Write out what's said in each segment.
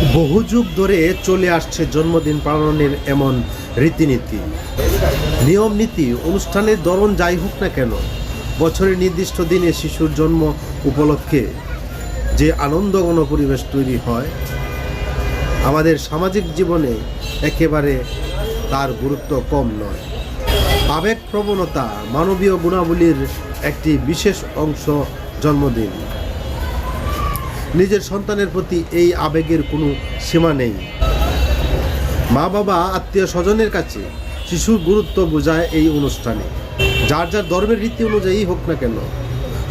বহু যুগ ধরে চলে আসছে জন্মদিন পালনের এমন রীতিনীতি। নিয়ম, নীতি, অনুষ্ঠানের ধরন যাই হোক না কেন, বছরের নির্দিষ্ট দিনে শিশুর জন্ম উপলক্ষে যে আনন্দঘন পরিবেশ তৈরি হয়, আমাদের সামাজিক জীবনে একেবারে তার গুরুত্ব কম নয়। আবেগ প্রবণতা মানবীয় গুণাবলীর একটি বিশেষ অংশ জন্মদিন। নিজের সন্তানের প্রতি এই আবেগের কোনো সীমা নেই। মা বাবা, আত্মীয় স্বজনের কাছে শিশুর গুরুত্ব বোঝায় এই অনুষ্ঠানে। যার যার ধর্মের রীতি অনুযায়ী হোক না কেন,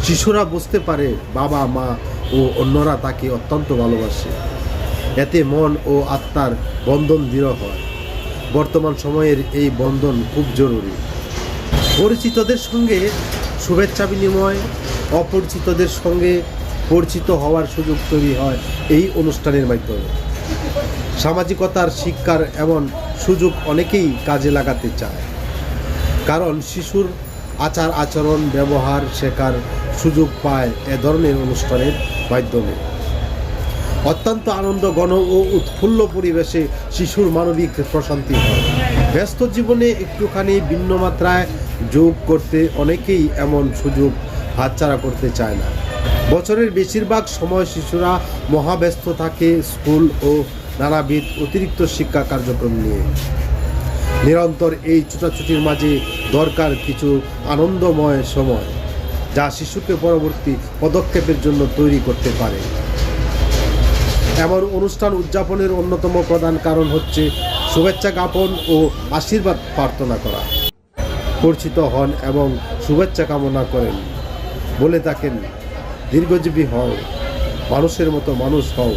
শিশুরা বুঝতে পারে বাবা, মা ও অন্যরা তাকে অত্যন্ত ভালোবাসে। এতে মন ও আত্মার বন্ধন দৃঢ় হয়। বর্তমান সময়ের এই বন্ধন খুব জরুরি। পরিচিতদের সঙ্গে শুভেচ্ছা বিনিময়, অপরিচিতদের সঙ্গে পরিচিত হওয়ার সুযোগ তৈরি হয় এই অনুষ্ঠানের মাধ্যমে। সামাজিকতার শিক্ষার এমন সুযোগ অনেকেই কাজে লাগাতে চায়। কারণ শিশুর আচার আচরণ, ব্যবহার শেখার সুযোগ পায় এ ধরনের অনুষ্ঠানের মাধ্যমে। অত্যন্ত আনন্দ গণ ও উৎফুল্ল পরিবেশে শিশুর মানবিক প্রশান্তি হয়। ব্যস্ত জীবনে একটুখানি ভিন্ন মাত্রায় যোগ করতে অনেকেই এমন সুযোগ হাতছাড়া করতে চায় না। বছরের বেশিরভাগ সময় শিশুরা মহাব্যস্ত থাকে স্কুল ও নানাবিধ অতিরিক্ত শিক্ষা কার্যক্রম নিয়ে। নিরন্তর এই ছুটাছুটির মাঝে দরকার কিছু আনন্দময় সময়, যা শিশুকে পরবর্তী পদক্ষেপের জন্য তৈরি করতে পারে। এমন অনুষ্ঠান উদযাপনের অন্যতম প্রধান কারণ হচ্ছে শুভেচ্ছা জ্ঞাপন ও আশীর্বাদ প্রার্থনা করা। পরিচিত হন এবং শুভেচ্ছা কামনা করেন বলে থাকেন দীর্ঘজীবী হও মানুষের মতো মানুষ হও।